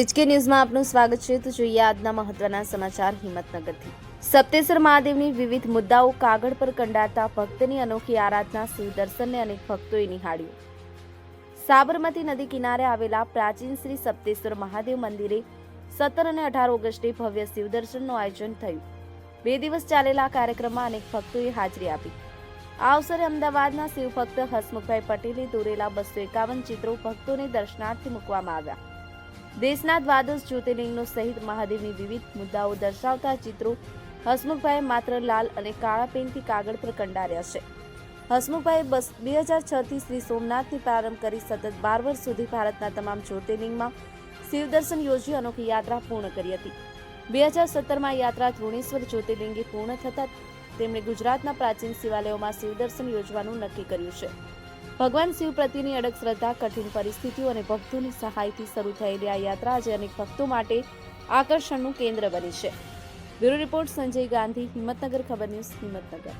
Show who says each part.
Speaker 1: HK ન્યૂઝમાં આપનું સ્વાગત છે. તો જોઈએ આજના મહત્વના સમાચાર હિંમતનગરથી. સપ્તેશ્વર મહાદેવની વિવિધ મુદ્દાઓ કાગળ પર કંડારતા ભક્તની અનોખી આરાધના, સુદર્શનને અનેક ભક્તોએ નિહાળ્યું. સાબરમતી નદી કિનારે આવેલા પ્રાચીન શ્રી સપ્તેશ્વર મહાદેવ મંદિરે સત્તર અને અઢાર ઓગસ્ટે ભવ્ય શિવદર્શનનું આયોજન થયું. બે દિવસ ચાલેલા કાર્યક્રમમાં અનેક ભક્તોએ હાજરી આપી. આ અવસરે અમદાવાદના શિવભક્ત હસમુખભાઈ પટેલે દોરેલા બસો એકાવન ચિત્રો ભક્તોને દર્શનાર્થે મૂકવામાં આવ્યા. દેશના દ્વાદશ જ્યોતિર્લિંગનો સહિત મહાદેવની વિવિધ મુદ્દાઓ દર્શાવતા ચિત્રો હસમુખભાઈએ માત્ર લાલ અને કાળા પેનથી કાગળ પર કંડાર્યા છે. હસમુખભાઈ બસ બે હજાર છથી શ્રી સોમનાથથી પ્રારંભ કરી સતત બાર વર્ષ સુધી ભારતના તમામ જ્યોતિર્લિંગમાં શિવદર્શન યોજી અનોખી યાત્રા પૂર્ણ કરી હતી. બે હજાર સત્તરમાં યાત્રા ધ્રુણેશ્વર જ્યોતિર્લિંગે પૂર્ણ થતાં તેમણે ગુજરાતના પ્રાચીન શિવાલયોમાં શિવદર્શન યોજવાનું નક્કી કર્યું છે. ભગવાન શિવ પ્રત્યેની અડગ શ્રદ્ધા, કઠિન પરિસ્થિતિઓ અને ભક્તોની સહાયથી શરૂ થયેલી આ યાત્રા આજે અનેક ભક્તો માટે આકર્ષણનું કેન્દ્ર બની છે. Bureau report Sanjay Gandhi, Himmatnagar, Khabar news, Himmatnagar.